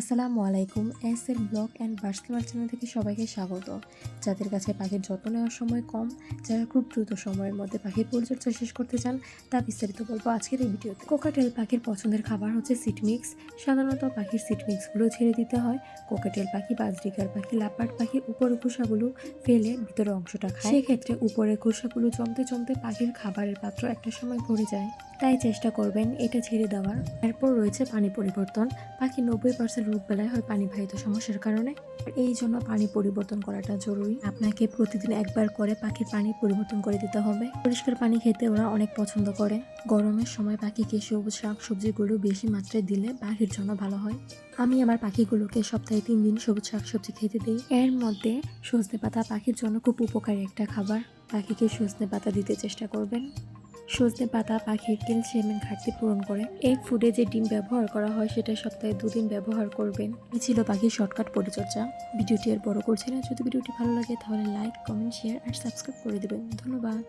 আসসালামু আলাইকুম, এস এর ব্লগ অ্যান্ড বার্সেলোনার চ্যানেল থেকে সবাইকে স্বাগত। যাদের কাছে পাখির যত্ন নেওয়ার সময় কম, যারা খুব দ্রুত সময়ের মধ্যে পাখির পরিচর্যা শেষ করতে চান, তা বিস্তারিত বলব আজকের এই ভিডিওতে। কোকাটেল পাখির পছন্দের খাবার হচ্ছে সিট মিক্স। সাধারণত পাখির সিট মিক্সগুলো ছেড়ে দিতে হয়। কোকাটেল পাখি, বাজরিকার পাখি লাপাট পাখি উপরের খোসাগুলো ফেলে ভিতরে অংশটা খায়। সেক্ষেত্রে উপরের খোসাগুলো জমতে জমতে পাখির খাবারের পাত্র একটা সময় ভরে যায়। তাই চেষ্টা করবেন এটা ছেড়ে দেওয়ার। এরপর রয়েছে পানি পরিবর্তন। পাখি নব্বই পার্সেন্ট রোগ বেলায় হয় পানিবাহিত সমস্যার কারণে। এই জন্য পানি পরিবর্তন করাটা জরুরি। আপনাকে প্রতিদিন একবার করে পাখির পানি পরিবর্তন করে দিতে হবে। পরিষ্কার পানি খেতে ওরা অনেক পছন্দ করে। গরমের সময় পাখিকে সবুজ শাক, সবজিগুলো বেশি মাত্রায় দিলে পাখির জন্য ভালো হয়। আমি আমার পাখিগুলোকে সপ্তাহে তিন দিন সবুজ শাক, সবজি খেতে দিই। এর মধ্যে সজনে পাতা পাখির জন্য খুব উপকারী একটা খাবার। পাখিকে সজনে পাতা দিতে চেষ্টা করবেন। সজনে পাতা, পাখির ক্যালসিয়ামের ঘাটতি পূরণ করে। এই ফুডে যে ডিম ব্যবহার করা হয়, সেটা সপ্তাহে দুদিন ব্যবহার করবেন। এই ছিল পাখির শর্টকাট পরিচর্যা। ভিডিওটি আর বড় করছে না। যদি ভিডিওটি ভালো লাগে, তাহলে লাইক কমেন্ট শেয়ার আর সাবস্ক্রাইব করে দেবেন। ধন্যবাদ।